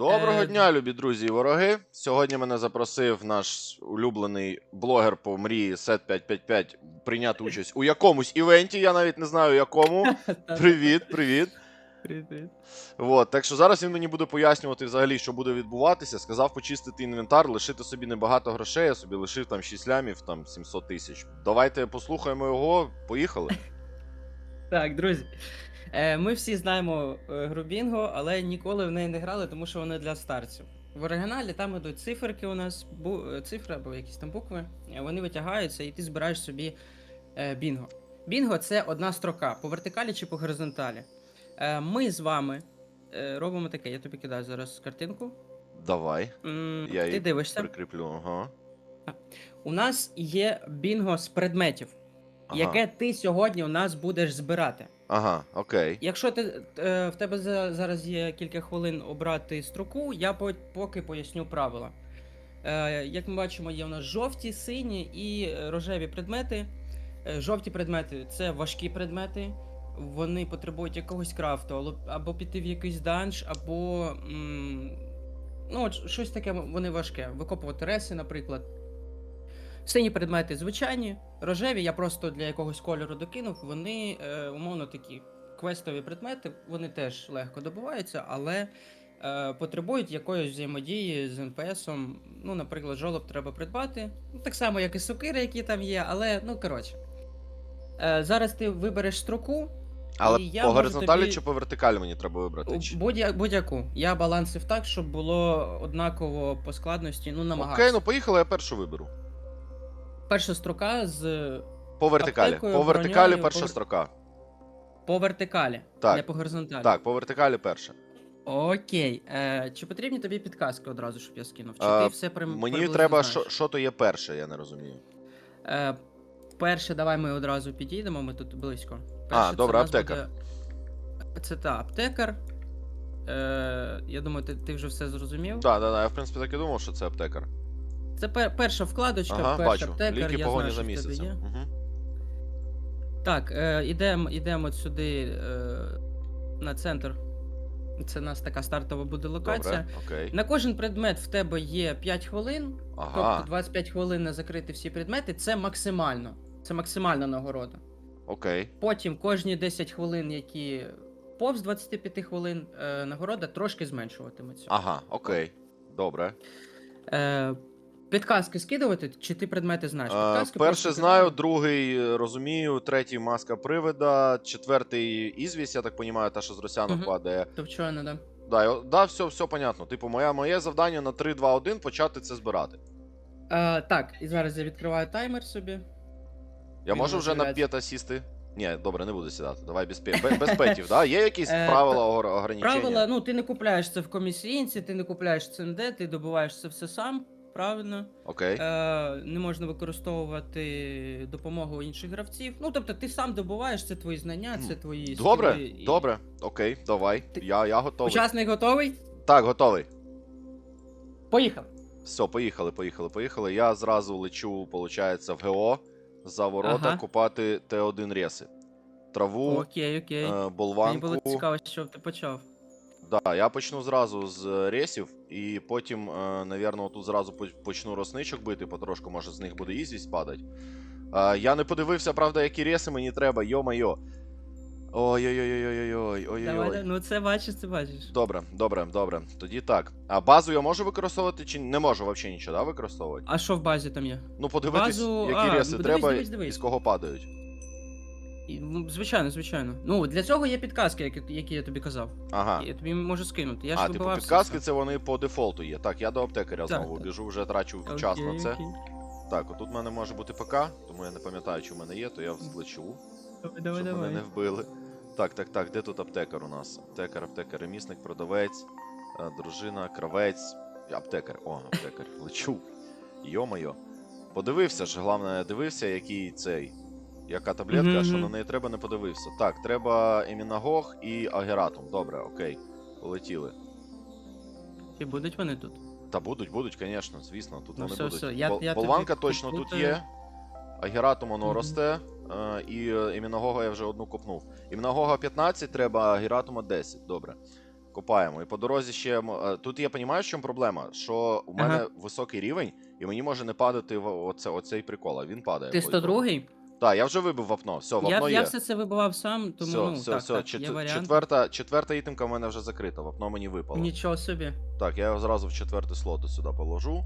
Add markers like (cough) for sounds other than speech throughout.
Доброго Е, дня, любі друзі і вороги. Сьогодні мене запросив наш улюблений блогер по мрії Сет 555 прийняти участь у якомусь івенті. Я навіть не знаю якому. (laughs) Привіт, привіт. Привіт. Вот, так що зараз він мені буде пояснювати взагалі, що буде відбуватися. Сказав почистити інвентар, лишити собі небагато грошей, я собі лишив там 6 лямів, там 700 тисяч. Давайте послухаємо його. Поїхали. Так, друзі. Е, ми всі знаємо е, гру Бінго, але ніколи в неї не грали, тому що вона для старців. В оригіналі там ідуть циферки у нас, бу- е, цифри або якісь там букви. Вони витягаються, і ти збираєш собі е, бінго. Бінго це одна строка по вертикалі чи по горизонталі. Е, ми з вами е, робимо таке. Я тобі кидаю зараз картинку. Давай. М, Я ти її дивишся. Прикріплю. Ага. У нас є бінго з предметів, Ага. яке ти сьогодні у нас будеш збирати. Ага, окей. Якщо ти е, в тебе за- зараз є кілька хвилин обрати строку, я по- поки поясню правила. Е, як ми бачимо, є у нас жовті, сині і е, рожеві предмети. Е, жовті предмети це важкі предмети. Вони потребують якогось крафту, або- або піти в якийсь данж, або. м, ну, от щось таке вони важке. Викопувати реси, наприклад. Сині предмети звичайні, рожеві я просто для якогось кольору докинув. Вони е, умовно такі квестові предмети, вони теж легко добуваються, але е, потребують якоїсь взаємодії з НПСом. Ну, наприклад, жолоб треба придбати. Ну, так само, як і сокири, які там є, але ну коротше. Е, зараз ти вибереш строку. Але І по горизонталі тобі- чи по вертикалі мені треба вибрати? Чи- Будь-я- будь-яку. Я балансив так, щоб було однаково по складності, ну, намагався. Окей, ну поїхали, я першу виберу. Перша строка з По вертикалі. Аптекою, По вертикалі броньою, перша по строка. по вертикалі, Так. не по горизонталі. Так, по вертикалі перша. Окей. Е, чи потрібні тобі підказки одразу, щоб я скинув? Чи Е, ти все прим... Мені приблизно треба, знаєш? що, що то є перше, я не розумію. Е, перше, давай ми одразу підійдемо, ми тут близько. Перше, це добре, в нас аптекар. буде- Це та аптекар. Е, я думаю, ти, ти вже все зрозумів. Так, так, так, я в принципі так і думав, що це аптекар. Це пер- перша вкладочка, Ага, перша бачу. аптекар, Ліки я погоні знаю, за що в тебе місяцем. є. Угу. Так, е, ідемо ідемо сюди е, на центр. Це у нас така стартова буде локація. Добре, окей. На кожен предмет в тебе є 5 хвилин, Ага, тобто 25 хвилин на закрити всі предмети. Це максимально. Це максимальна нагорода. окей. Потім кожні 10 хвилин, які повз 25 хвилин, е, нагорода трошки зменшуватиметься. Ага, окей. Добре. Е, підказки скидувати, чи ти предмети знаєш? Е, Підказки перший просто знаю, другий е, розумію, третій маска привида, четвертий ізвість, я так розумію, та, що з росянок Мгм. падає. Товчено, да. Да, і- да, все, все понятно. Типу, моя, моє завдання на 3, 2, 1 почати це збирати. Е, так, і зараз я відкриваю таймер собі. Я Він можу вже на п'єта сісти? Ні, добре, не буду сідати. Давай без, пє- без, без петів, да? Є якісь (laughs) Е, правила ограничення? Правила, ну ти не купляєш це в комісіїнці, ти не купляєш це НД, ти добуваєш це все сам, правильно. Окей. Е, не можна використовувати допомогу інших гравців. Ну, тобто, ти сам добуваєш, це твої знання, це твої Добре, скіли і- добре, окей, давай. Ти- Я, я готовий. Учасник готовий? Так, готовий. Поїхали. Все, поїхали, поїхали, поїхали. Я зразу лечу, виходить, в ГО за ворота Ага. купати Т1 реси. Траву, Окей, окей. е, Мені болванку. було цікаво, що ти почав. Да, я почну зразу з ресів, і потім, е, навірно, тут зразу почну росничок бити, потрошку, може, з них буде ізвість падати. Я не подивився, правда, які реси мені треба, йо-майо. Ой-ой-ой-ой-ой-ой. Давай, ну це бачиш, це бачиш. Добре, добре, добре. Тоді так. А базу я можу використовувати чи не можу взагалі нічого, да, використовувати? А що в базі там є? Ну, подивитись, Базу- які а, реси дивись, треба дивись, і дивись. з кого падають. І, ну, звичайно, звичайно. Ну, для цього є підказки, які, які я тобі казав. Ага. Я тобі можу скинути. Я ж а, типу, підказки це. вони по дефолту є. Так, я до аптекаря Так, знову так. біжу, вже трачу час на це. окей. Так, отут в мене може бути ПК, тому я не пам'ятаю, чи в мене є, то я взлечу, Давай, давай, щоб давай. мене не вбили. Так, так, так, де тут аптекар у нас? Аптекар, аптекар, ремісник, продавець, е, дружина, кравець. Аптекар. О, аптекар. Лечу. Йо-моє. Подивився ж, головне, дивився, який цей. Яка таблетка, Мгм, що на неї треба, не подивився. Так, треба емінагог і агератум. Добре, окей. Полетіли. І будуть вони тут. Та будуть, будуть, звісно, звісно, тут Ну, вони все, будуть. все, я- Бол- я тобі Болванка точно тут є. Агератум воно Мгм. росте. е, І е, імінагога я вже одну копнув. Імінагога 15 треба, а агератума 10. Добре. Копаємо. І по дорозі ще. е, Тут я розумію, в чому проблема? Що у Ага. мене високий рівень, і мені може не падати оце, оцей прикол, а він падає. Ти 102-й? Так, я вже вибив вапно. Все, вапно Я, є. я все це вибивав сам, тому все, ну, все, так, все. так, чет- є варіант. четверта, четверта ітемка в мене вже закрита, вапно мені випало. Нічого собі. Так, я його зразу в четвертий слот сюди положу.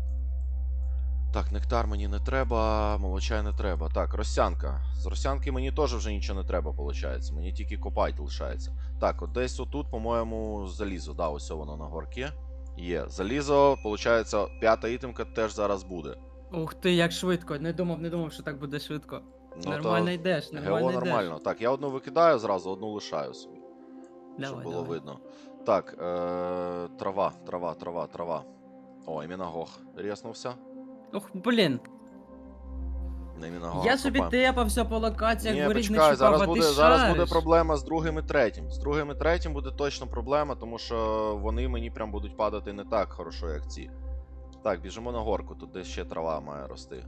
Так, нектар мені не треба, молочай не треба. Так, росянка. З росянки мені теж вже нічого не треба, виходить. Мені тільки копать лишається. Так, от десь отут, по-моєму, залізо. Да, ось воно на горці. Є. Залізо, виходить, п'ята ітемка теж зараз буде. Ух ти, як швидко. Не думав, не думав, що так буде швидко. Ну, нормально йдеш, нормально Гео йдеш. Так, я одну викидаю зразу, одну лишаю собі. Давай, щоб було давай. видно. Так, е- трава, трава, трава, трава. О, іменно гох. Рєснувся. Ух, блін. Не іменно гох. Я собі тепався по локаціях, Ні, воріт не чіпав, зараз а буде, ти зараз буде проблема з другим і третім. З другим і третім буде точно проблема, тому що вони мені прям будуть падати не так хорошо, як ці. Так, біжимо на горку, тут десь ще трава має рости.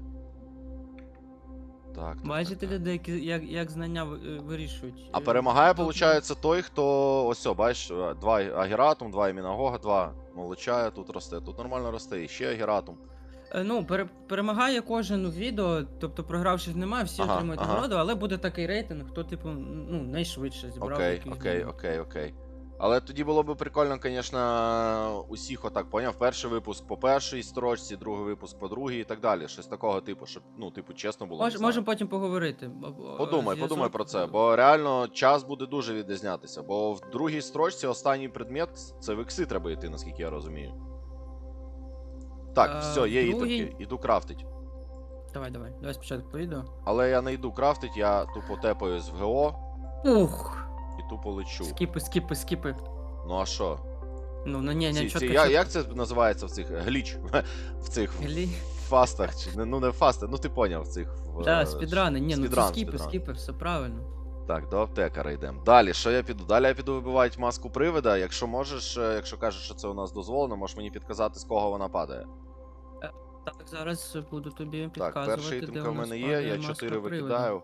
Так. Бачите, люди, як, як знання ви- е, вирішують. А Е, перемагає, виходить, той, хто. Ось, о, бачиш, е, два агератум, два імінагога, два молочая тут росте. Тут нормально росте. І ще агератум. Е, Ну, пере, перемагає кожен у відео, тобто програвших немає, всі Ага, отримують ага. нагороду, але буде такий рейтинг, хто, типу, ну, найшвидше зібрав. Окей, якийсь окей, окей, окей. Але тоді було б прикольно, звісно, усіх отак поняв. Перший випуск по першій строчці, другий випуск по другій і так далі. Щось такого типу, щоб, ну, типу, чесно було. Мож, можемо потім поговорити. е, Подумай, подумай про це, бо реально час буде дуже відрізнятися. Бо в другій строчці останній предмет це в ікси треба йти, наскільки я розумію. Так, А, все, є в другій- ітемки, іду крафтить. Давай, давай, давай спочатку по відео. Але я не йду крафтить, я тупо тепаюсь в ГО Ух! І тупо лечу. Скіпи, скіпи, скіпи. Ну а що? Ну, ну ні, ні, ці, чітко, я, чітко. як це називається в цих гліч? (laughs) В цих Глі... фастах? Чи, не- ну не фастах, ну ти поняв в цих. в, Да, е, спідрани, ні, ну спідран, це скіпи, спідран. скіпи, все правильно. Так, до аптекара йдемо. Далі, що я піду? Далі я піду вибивати маску привида. Якщо можеш, е, якщо кажеш, що це у нас дозволено, можеш мені підказати, з кого вона падає. Так, зараз буду тобі Так, підказувати, перша де ітемка у в нас мене є, падає я маска 4 приводу. викидаю.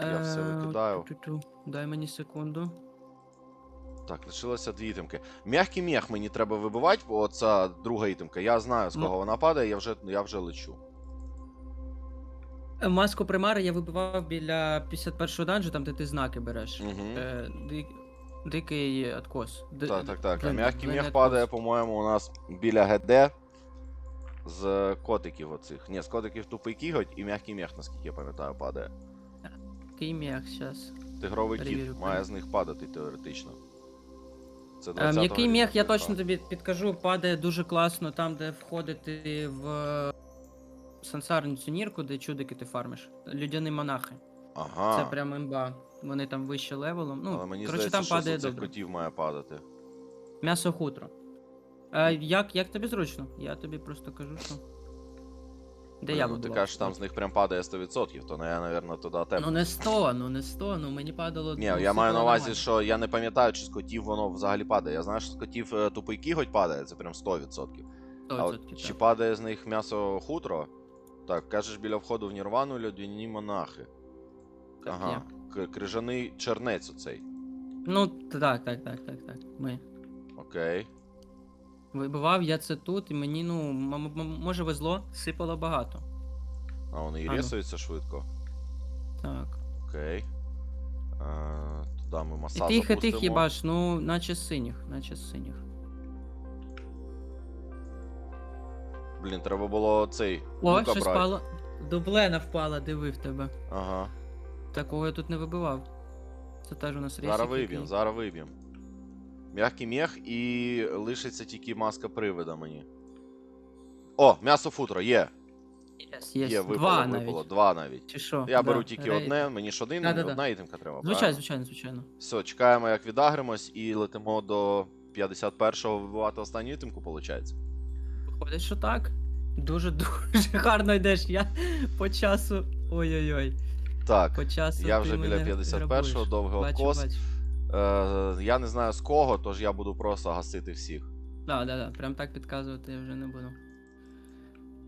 Я все Е, викидаю. ту-ту-ту. Дай мені секунду. Так, лишилося дві ітемки. М'який м'ях мені треба вибивати, бо оця друга ітемка. Я знаю, з Ну. кого вона падає, я вже, я вже лечу. Е, Маску примари я вибивав біля 51-го данжу, там де ти знаки береш. Угу. Е, дик... Дикий откос. Ди- Так, так, так. А блин, м'який блин, м'ях откос. падає, по-моєму, у нас біля ГД з котиків оцих. Ні, з котиків тупий кіготь і м'який м'ях, наскільки я пам'ятаю, падає. Який м'ях зараз. Тигровий кіт має з них падати теоретично. Це Е, 20 М'який м'ях, я точно тобі підкажу, падає дуже класно там, де входити в е, сансарну цю нірку, де чудики ти фармиш. Людяні монахи. Ага. Це прям імба. Вони там вище левелом. Ну, Але мені коротше, здається, там що падає цих добре. котів має падати. М'ясо хутро. Е, як, як тобі зручно? Я тобі просто кажу, що. Де я ну, ти кажеш, там з них прям падає 100%, то ну, я, напевно, туди тепну. Ну не 100, ну не 100, ну мені падало. Ні, ну, я маю на увазі, нормально. що я не пам'ятаю, чи з котів воно взагалі падає. Я знаю, що з котів е, тупий кіготь падає, це прям 100%. А 100%, от чи так. падає з них м'ясо хутро? Так, кажеш, біля входу в Нірвану людяні монахи. Так, Ага. є. К- Крижаний чернець оцей. Ну, так, так, так, так, так. Ми. Окей. Вибивав я це тут, і мені, ну, м- м- може везло, сипало багато. А вони і А ну. рісуються швидко. Так. Окей. Е, туди ми І масаж тих, і тих запустимо. їбаш, ну, наче синіх, наче синіх. Блін, треба було цей. О, лука щось брати. впало. Дублена впала, диви в тебе. Ага. Такого я тут не вибивав. Це теж у нас рейсик. Зараз виб'єм, зараз виб'єм. М'який м'ях і лишиться тільки маска привида мені. О, м'ясо футро, є. Єс. Є, випало, Два випало, навіть. два навіть. Чи що? Я Да, беру тільки одне, мені ж один, Да-да-да. одна ітемка треба. Звичайно, правильно? звичайно, звичайно. Все, чекаємо, як відагримось, і летимо до 51-го вибивати останню ітемку, виходить. Виходить, що так. Дуже дуже (laughs) гарно йдеш. Я по часу. Ой-ой-ой. Так, По часу. я ти вже біля мене 51-го, грабуєш. довгий Бачу, откос. бачу. Е, я не знаю з кого, тож я буду просто гасити всіх. Да, да, да. Прям так підказувати я вже не буду.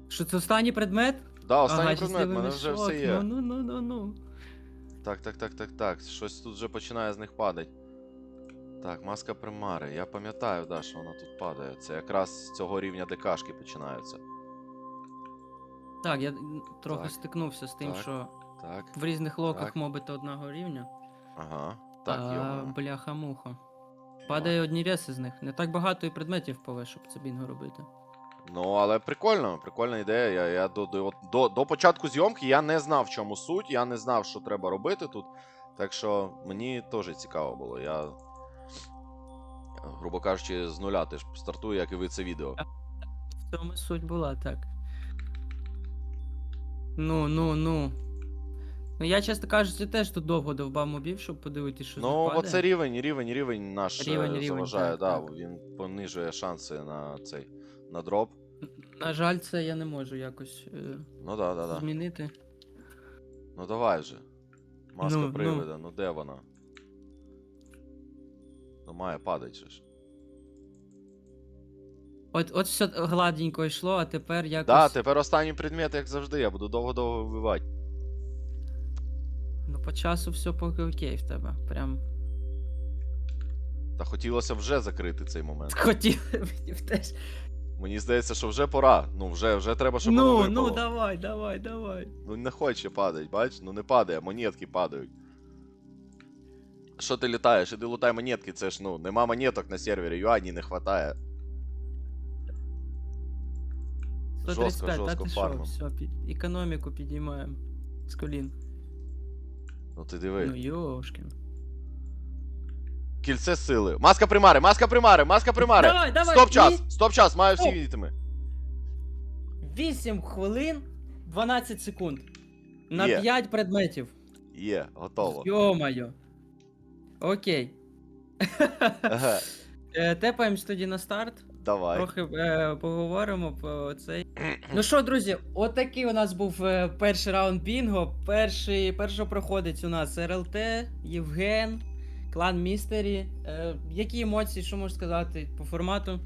Що це останній предмет? Да, останній ага, предмет, в мене вже все є. Ну, ну, ну, ну, ну. Так, так, так, так, так. Щось тут вже починає з них падати. Так, маска примари. Я пам'ятаю, да, що вона тут падає. Це якраз з цього рівня ДКшки починаються. Так, я трохи Так, стикнувся з тим, так. що Так, в різних локах так. моби то одного рівня. ага. Так, йома. бляха-муха. Падає одні реси з них. Не так багато і предметів пове, щоб це бінго робити. Ну, але прикольно, прикольна ідея. Я, я до, до, до, до початку зйомки я не знав, в чому суть, я не знав, що треба робити тут. Так що мені теж цікаво було. Я, грубо кажучи, з нуля теж стартую, як і ви це відео. В цьому суть була, так. Ну, ну, ну. Ну я, чесно кажучи, теж тут довго довбав мобів, щоб подивитися, що Ну, бо це рівень, рівень, рівень наш е, Рівень, рівень, заважає, так, да, так. він понижує шанси на цей на дроп. На жаль, це я не можу якось е, Ну да, да, да. змінити. Ну давай же. Маска Ну, ну. привида, ну де вона? Ну має падати же ж. От, от все гладенько йшло, а тепер якось. Да, тепер останній предмет, як завжди, я буду довго-довго вбивати. Ну, по часу все поки окей в тебе. Прям Та хотілося вже закрити цей момент. (laughs) хотів мені теж. Мені здається, що вже пора. Ну, вже, вже треба, щоб Ну, воно ну, випало. давай, давай, давай. Ну не хоче падати, бач? Ну не падає, монетки падають. Що ти літаєш? Іди лутай монетки, це ж ну, нема монеток на сервері, юані не хватає. Жорстко, 135, та жорстко ти що, фармим. все, під... економіку підіймаємо. З колін. Ну ти диви. Ну, йошкін. Кільце сили. Маска примари, маска примари, маска примари. Давай, давай, Стоп час, і- стоп час, маю всі Стоп. відітими. 8 хвилин 12 секунд. На Є. 5 предметів. Є, готово. Йо-моє. Окей. Ага, Е, Тепаємось тоді на старт. Давай. Трохи е, поговоримо про цей. Ну що, друзі, отакий у нас був е, перший раунд Бінго. Перший, проходить у нас РЛТ, Євген, клан Містері. Е, які емоції, що можеш сказати по формату?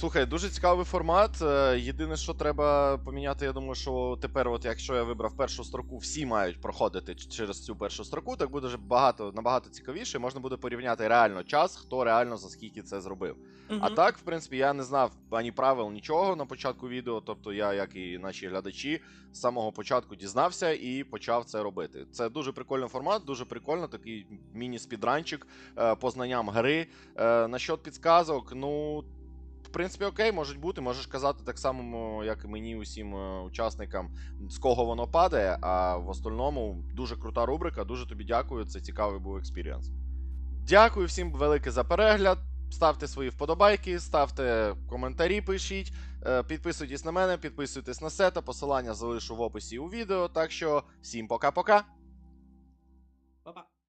Слухай, дуже цікавий формат. Е, Єдине, що треба поміняти, я думаю, що тепер, от якщо я вибрав першу строку, всі мають проходити через цю першу строку, так буде вже багато набагато цікавіше. Можна буде порівняти реально час, хто реально за скільки це зробив. А так, в принципі, я не знав ані правил, нічого на початку відео. Тобто я, як і наші глядачі, з самого початку дізнався і почав це робити. Це дуже прикольний формат, дуже прикольно, такий міні-спідранчик е, по знанням гри. Е, насчет підсказок, ну. Принципі, окей, можуть бути. Можеш казати так само, як і мені, усім е, учасникам, з кого воно падає. А в остальному дуже крута рубрика. Дуже тобі дякую. Це цікавий був експірієнс. Дякую всім велике за перегляд. Ставте свої вподобайки, ставте коментарі, пишіть, е, підписуйтесь на мене, підписуйтесь на сета. Посилання залишу в описі у відео. Так що всім пока-пока.